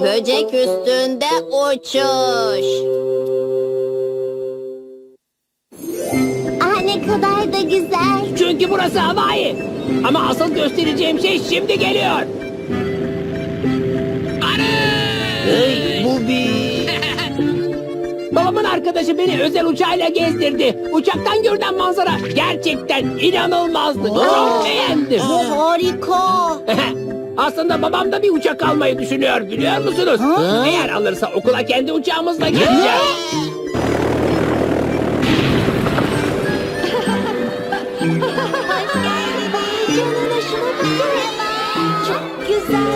Böcek üstünde uçuş. Ah ne kadar da güzel. Çünkü burası Hawaii. Ama asıl göstereceğim şey şimdi geliyor. Hey, bu bir... Babamın arkadaşı beni özel uçağıyla gezdirdi. Uçaktan görünen manzara gerçekten inanılmazdı. Çok beğendim. Bu harika. Aslında babam da bir uçak almayı düşünüyor biliyor musunuz? Eğer alırsa okula kendi uçağımızla bakın. Çok güzel.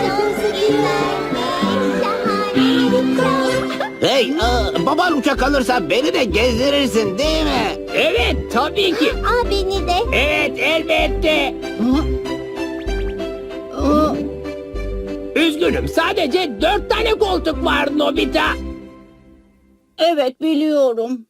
Hey, aa, baban uçak alırsa beni de gezdirirsin değil mi? Evet tabii ki. Aa beni de. Evet elbette. Üzgünüm sadece dört tane koltuk var Nobita. Evet biliyorum.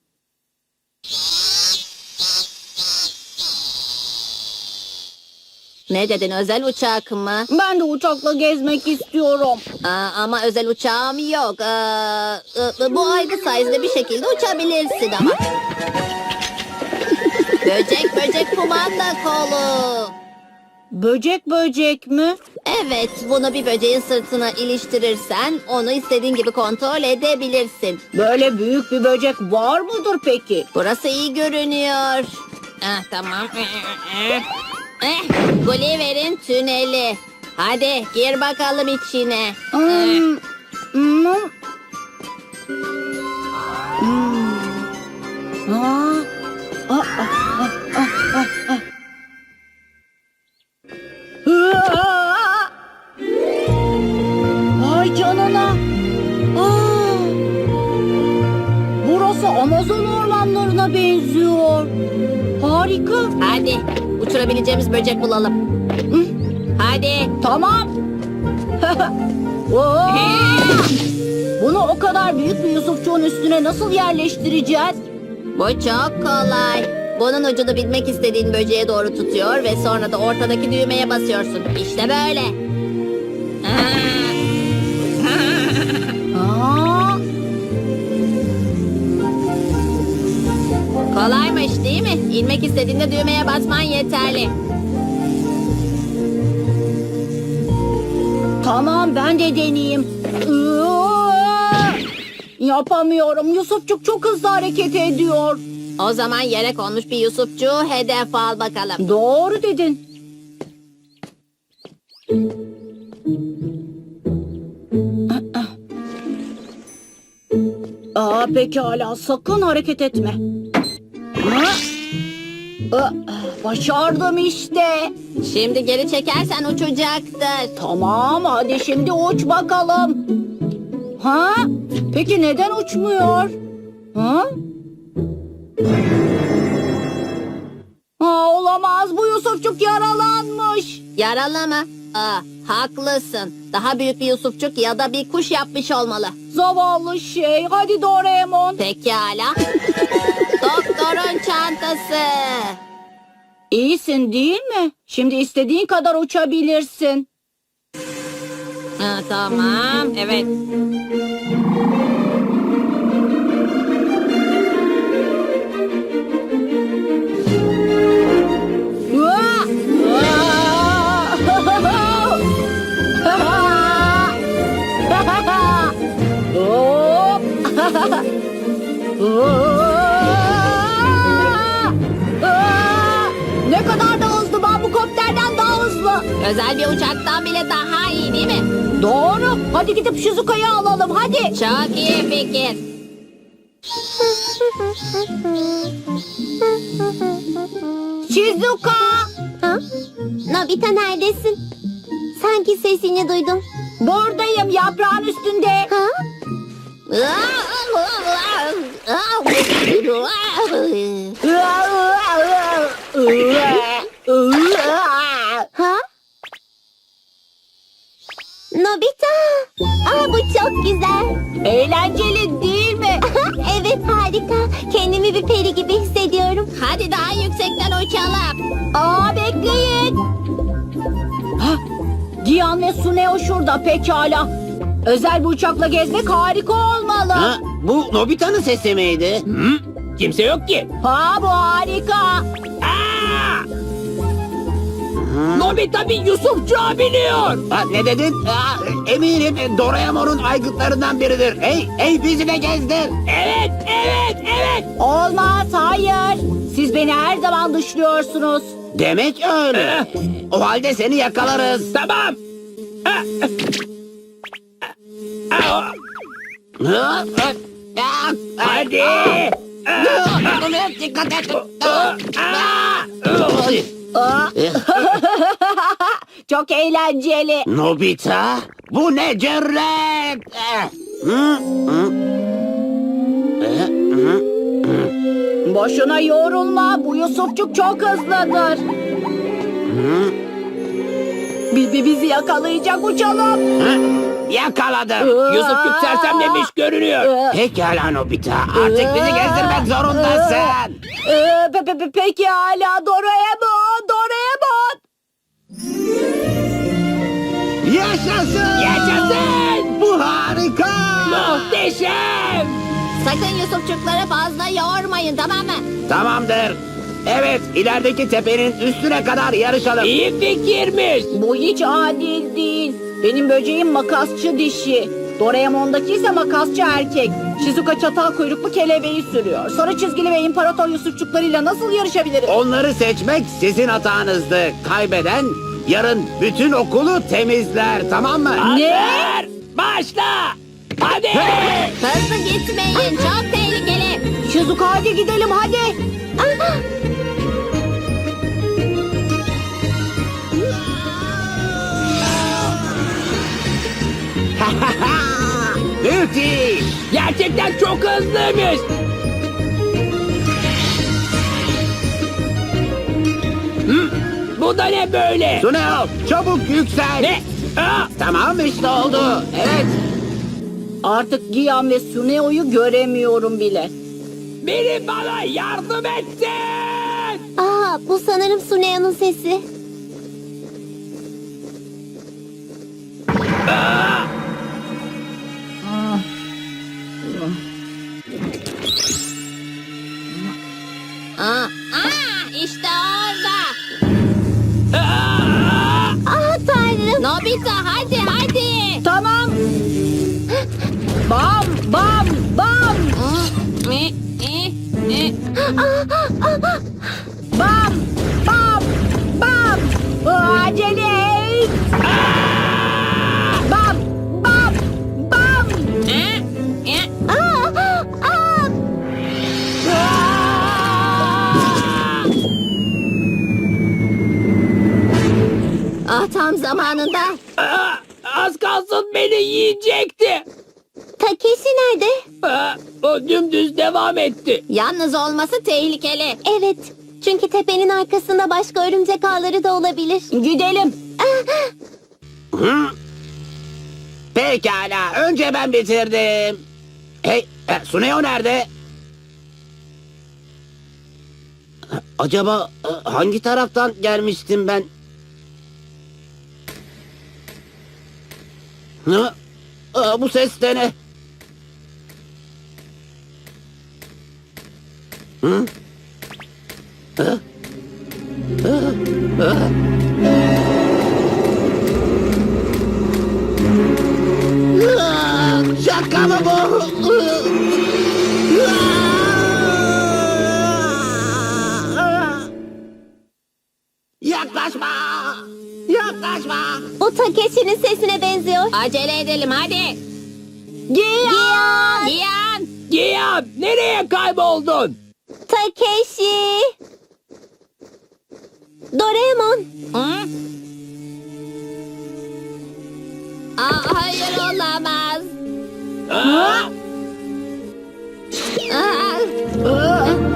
Ne dedin özel uçak mı? Ben de uçakla gezmek istiyorum. Aa, ama özel uçağım yok. Aa, ı- bu aygı sayesinde bir şekilde uçabilirsin ama. böcek böcek kumanda kolu. Böcek böcek mi? Evet, bunu bir böceğin sırtına iliştirirsen onu istediğin gibi kontrol edebilirsin. Böyle büyük bir böcek var mıdır peki? Burası iyi görünüyor. Ah, tamam. Eh, Gulliver'in tüneli. Hadi gir bakalım içine. Hmm, hmm. Hmm. Aa, aa, aa, aa, Amazon ormanlarına benziyor. Harika. Hadi uçurabileceğimiz böcek bulalım. Hadi. Tamam. Oo! Bunu o kadar büyük bir Yusufçuğun üstüne nasıl yerleştireceğiz? Bu çok kolay. Bunun ucunu bilmek istediğin böceğe doğru tutuyor ve sonra da ortadaki düğmeye basıyorsun. İşte böyle. İnmek istediğinde düğmeye basman yeterli. tamam ben de deneyeyim. Yapamıyorum. Yusufçuk çok hızlı hareket ediyor. O zaman yere konmuş bir Yusufçuğu hedef al bakalım. Doğru dedin. Aa, pekala sakın hareket etme. Ha? Başardım işte. Şimdi geri çekersen uçacaktır. Tamam hadi şimdi uç bakalım. Ha? Peki neden uçmuyor? Ha? Aa, olamaz bu Yusufçuk yaralanmış. Yaralı mı? Aa, haklısın. Daha büyük bir Yusufçuk ya da bir kuş yapmış olmalı. Zavallı şey. Hadi Doraemon. Pekala. Doktorun çantası. İyisin değil mi? Şimdi istediğin kadar uçabilirsin. Ha, tamam, evet. Hop! hızlı. Özel bir uçaktan bile daha iyi değil mi? Doğru. Hadi gidip Shizuka'yı alalım hadi. Çok iyi fikir. Shizuka. Ha? Nobita neredesin? Sanki sesini duydum. Buradayım yaprağın üstünde. Ha? Nobita. Aa bu çok güzel. Eğlenceli değil mi? evet harika. Kendimi bir peri gibi hissediyorum. Hadi daha yüksekten uçalım. Aa bekleyin. Ha, Gian ve Suneo şurada pekala. Özel bir uçakla gezmek harika olmalı. Ha, bu Nobita'nın sesi miydi? Hı? Kimse yok ki. Ha bu harika. Aa! Nobita bir Yusufçuğa biniyor. Ha, ne dedin? Ha, eminim Doraemon'un aygıtlarından biridir. Hey, hey bizi de gezdir. Evet, evet, evet. Olmaz hayır. Siz beni her zaman dışlıyorsunuz. Demek öyle. O halde seni yakalarız. Tamam. Ah, ah, ah, Ha, ha, ha, Hadi. ha. Dikkat et. Ah, ah, ah. Çok eğlenceli. Nobita, bu ne cüret? Eh, hı, hı. Eh, hı. Boşuna yorulma. Bu Yusufçuk çok hızlıdır. Bibi bizi yakalayacak uçalım. Yakaladım. Yusufçuk sersemlemiş görünüyor. Pekala Nobita, artık bizi gezdirmek zorundasın. Ee, pe, pe, pe, peki hala Doraemon, Doraemon. Yaşasın! Yaşasın. Bu harika! Muhteşem. Sakın Yusufçukları fazla yormayın tamam mı? Tamamdır. Evet, ilerideki tepenin üstüne kadar yarışalım. İyi fikirmiş. Bu hiç adil değil. Benim böceğim makasçı dişi. Doraemon'daki ise makasçı erkek. Shizuka çatal kuyruklu kelebeği sürüyor. Sarı çizgili ve imparator Yusufçuklarıyla nasıl yarışabilirim? Onları seçmek sizin hatanızdı. Kaybeden yarın bütün okulu temizler, tamam mı? Hazır. Başla. Hadi. Hızlı gitmeyin çok tehlikeli. Shizuka hadi gidelim hadi. Müthiş! Gerçekten çok hızlıymış. Bu da ne böyle? Suneo, çabuk yüksel. Ne? Aa, Tamam işte oldu. Evet. Artık Gian ve Suneo'yu göremiyorum bile. biri bana yardım etsin. Aa, bu sanırım Sunea'nın sesi. Aa, aa, işte Nobita hadi hadi. Tamam. Bam bam bam. Bam bam bam. Acele et. Bam bam bam. Aa, aa, Ah tam zamanında. Beni yiyecekti. Takeshi nerede? Aa, o dümdüz devam etti. Yalnız olması tehlikeli. Evet. Çünkü tepenin arkasında başka örümcek ağları da olabilir. Gidelim. Hı? Pekala, önce ben bitirdim. Hey, e, Suneo nerede? Acaba e, hangi taraftan gelmiştim ben? Hı? Aa, bu ses de ne? Hı? Hı? Hı? Hı? Aa, Şaka mı bu? Yaklaşma! Yaklaşma! Bu Takeshi'nin sesine benziyor. Acele edelim hadi. Gian! Diyan. Giyan nereye kayboldun? Takeshi! Doraemon! Hı? Aa, hayır olamaz. Aa, Aa, Gian!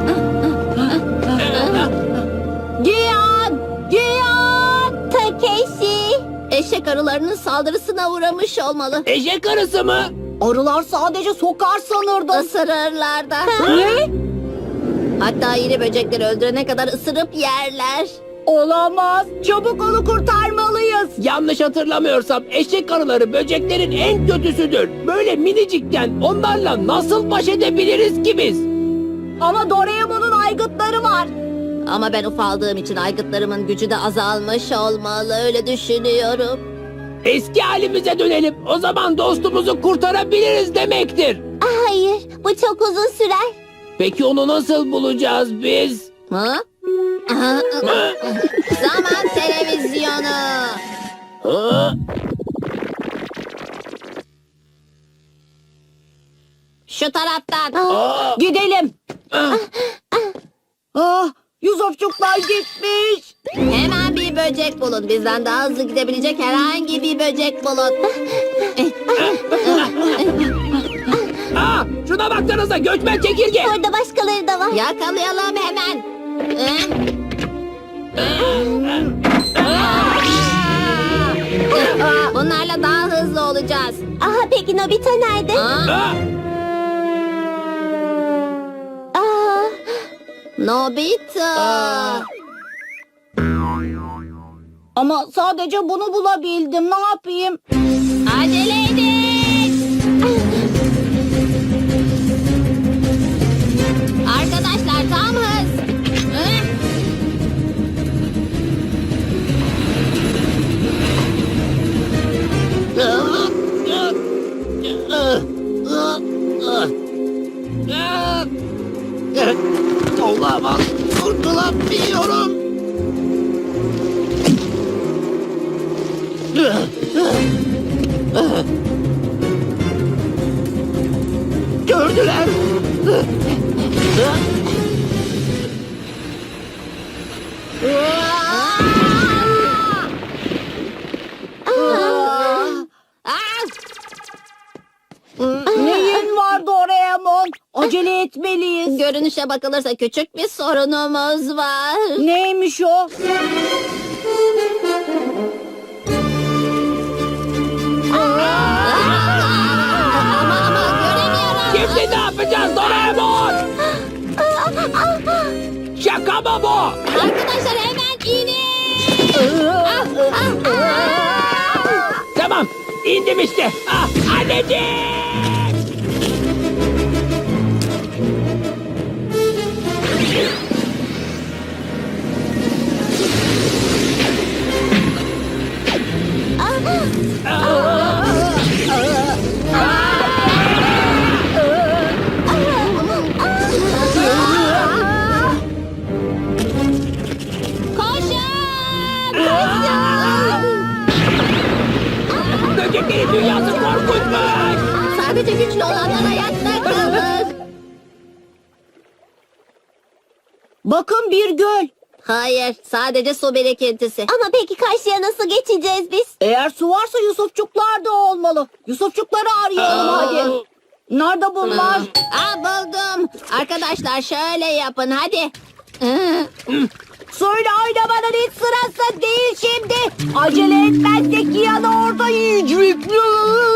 Eşek arılarının saldırısına uğramış olmalı. eşek arısı mı? Arılar sadece sokar sanırdım. Isırırlar da. Ne? Hatta iri böcekleri öldürene kadar ısırıp yerler. Olamaz. Çabuk onu kurtarmalıyız. Yanlış hatırlamıyorsam eşek arıları böceklerin en kötüsüdür. Böyle minicikken onlarla nasıl baş edebiliriz ki biz? Ama Doraemon'un aygıtları var. Ama ben ufaldığım için aygıtlarımın gücü de azalmış olmalı öyle düşünüyorum. Eski halimize dönelim. O zaman dostumuzu kurtarabiliriz demektir. Hayır, bu çok uzun sürer. Peki onu nasıl bulacağız biz? Ha? Aha, Ha? Zaman televizyonu. Ha? Şu taraftan. Aa! Gidelim. Ah! Yusufçuklar gitmiş. Hemen bir böcek bulun. Bizden daha hızlı gidebilecek herhangi bir böcek bulun. Aa, şuna baksanıza göçmen çekirge. Orada başkaları da var. Yakalayalım hemen. Bunlarla daha hızlı olacağız. Aha peki Nobita nerede? Aa! Aa, Nobita. Ama sadece bunu bulabildim. Ne yapayım? Acele edin. Görünüşe bakılırsa küçük bir sorunumuz var. Neymiş o? Ama ama göremiyorum. Şimdi ne yapacağız Doraemon? Şaka mı bu? Arkadaşlar hemen inin. Tamam indim işte. Ah, anneciğim. Böceklerin dünyası korkunçmuş. Sadece güçlü olanlar hayatta kalır. Bakın bir göl. Hayır, sadece su birikintisi. ama peki karşıya nasıl geçeceğiz biz? Eğer su varsa Yusufçuklar da olmalı. Yusufçukları arayalım Aa. hadi. Nerede bunlar? Aa buldum. Arkadaşlar şöyle yapın hadi. Söyle oynamanın hiç sırası değil şimdi. Acele etmezsek Kiyan'ı orada yiyecek.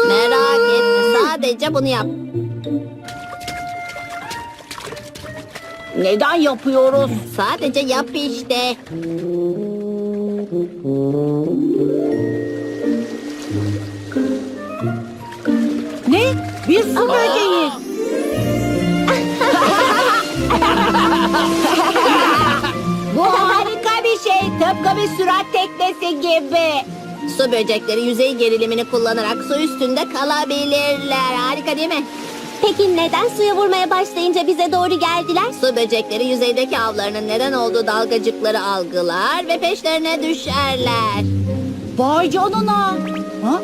Merak etme, sadece bunu yap. Neden yapıyoruz? Sadece yap işte. Ne? Bir su böceği. Bu harika bir şey. Tıpkı bir sürat teknesi gibi. Su böcekleri yüzey gerilimini kullanarak su üstünde kalabilirler. Harika değil mi? Peki neden suya vurmaya başlayınca bize doğru geldiler? Su böcekleri yüzeydeki avlarının neden olduğu dalgacıkları algılar ve peşlerine düşerler. Vay canına. Ha?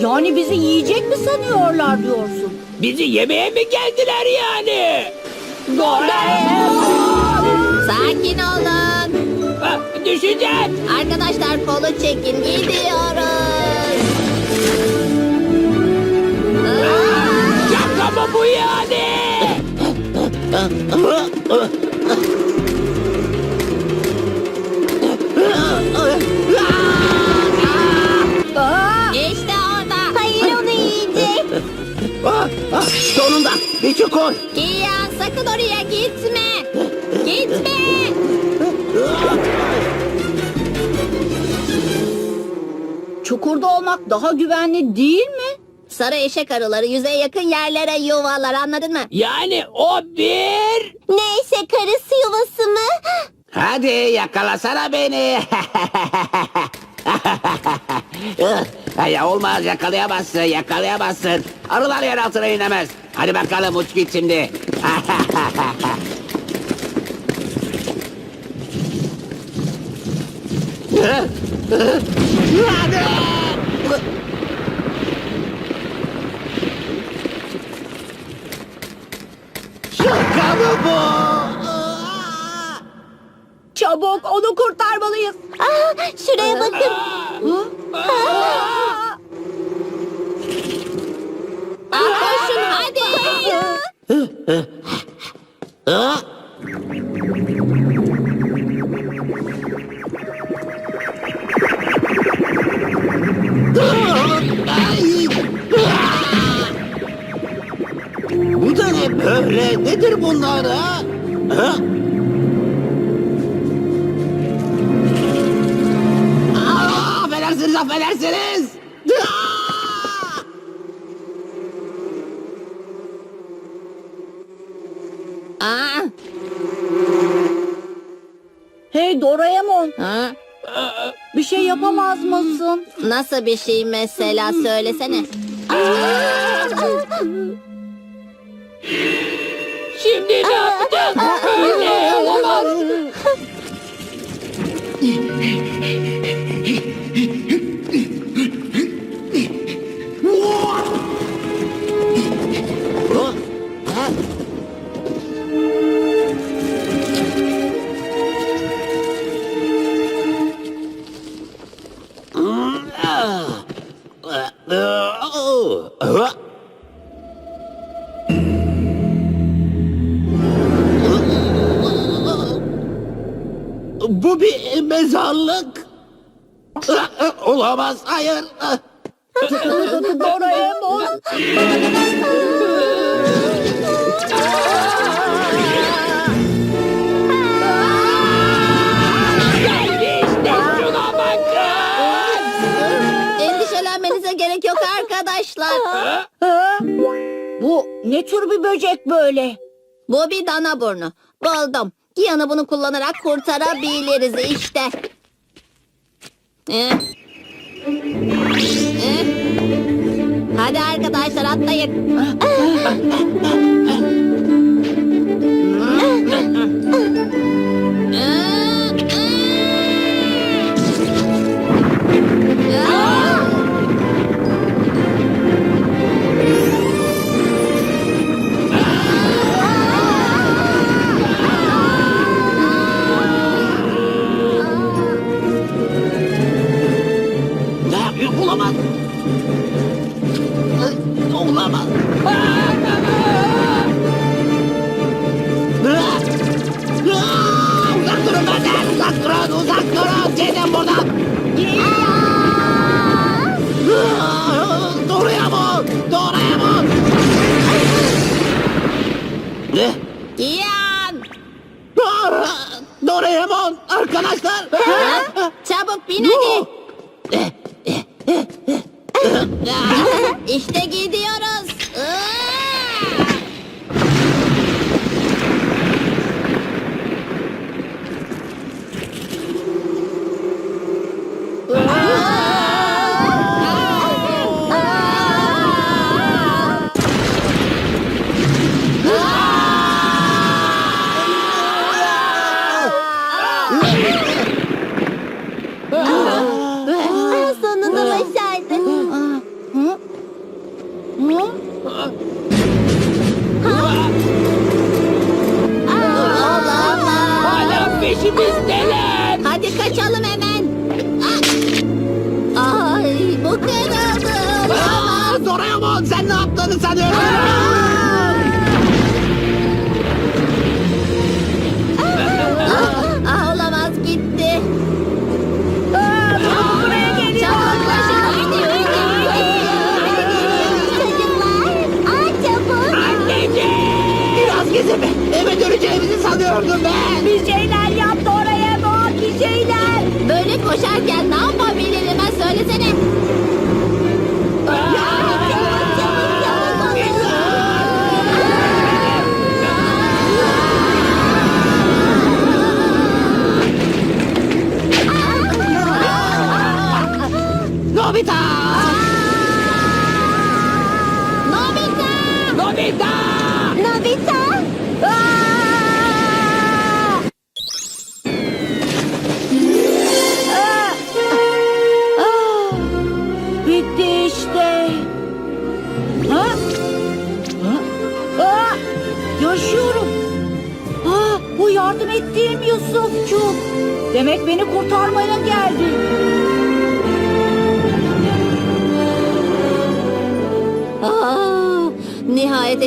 Yani bizi yiyecek mi sanıyorlar diyorsun? Bizi yemeye mi geldiler yani? Sakin olun. Ah, düşeceğiz. Arkadaşlar kolu çekin gidiyoruz. Yani? İşte orada. Hayır onu yiyecek. Ah, ah, sonunda bir çukur. Kiyan sakın oraya gitme. Gitme. çukurda olmak daha güvenli değil mi? Sarı eşek arıları yüzeye yakın yerlere yuvalar anladın mı? Yani o bir... Neyse karısı yuvası mı? Hadi yakalasana beni. ya olmaz yakalayamazsın yakalayamazsın. Arılar yer altına inemez. Hadi bakalım uç git şimdi. Şaka mı bu? Çabuk onu kurtarmalıyız. Aa, şuraya bakın. Koşun hadi. Nasıl bir şey mesela söylesene. Şimdi ne yapacağız? Böyle olamaz. Bu bir mezarlık. Olamaz, hayır. Doraemon. Endişelenmenize gerek yok arkadaşlar. Bu ne tür bir böcek böyle? Bu bir dana burnu. Buldum. Yanı bunu kullanarak kurtarabiliriz işte. Eh. Eh. Hadi arkadaşlar atlayın. Ne Doraemon! Arkadaşlar! Çabuk bin hadi. işte gidiyoruz. Sanıyordum ben. Bir şeyler yap Doraemon bir şeyler. Böyle koşarken ne yapabilirim ha söylesene.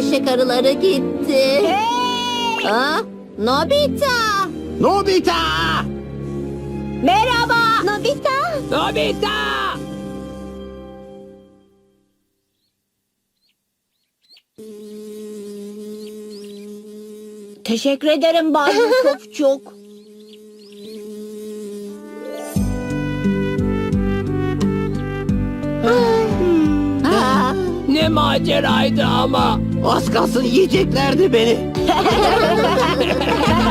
Eşek arıları gitti. Aa, Nobita! Nobita! Merhaba. Nobita. Nobita! Teşekkür ederim Bay Yusufçuk. Aa, Ne maceraydı ama. Az kalsın yiyeceklerdi beni.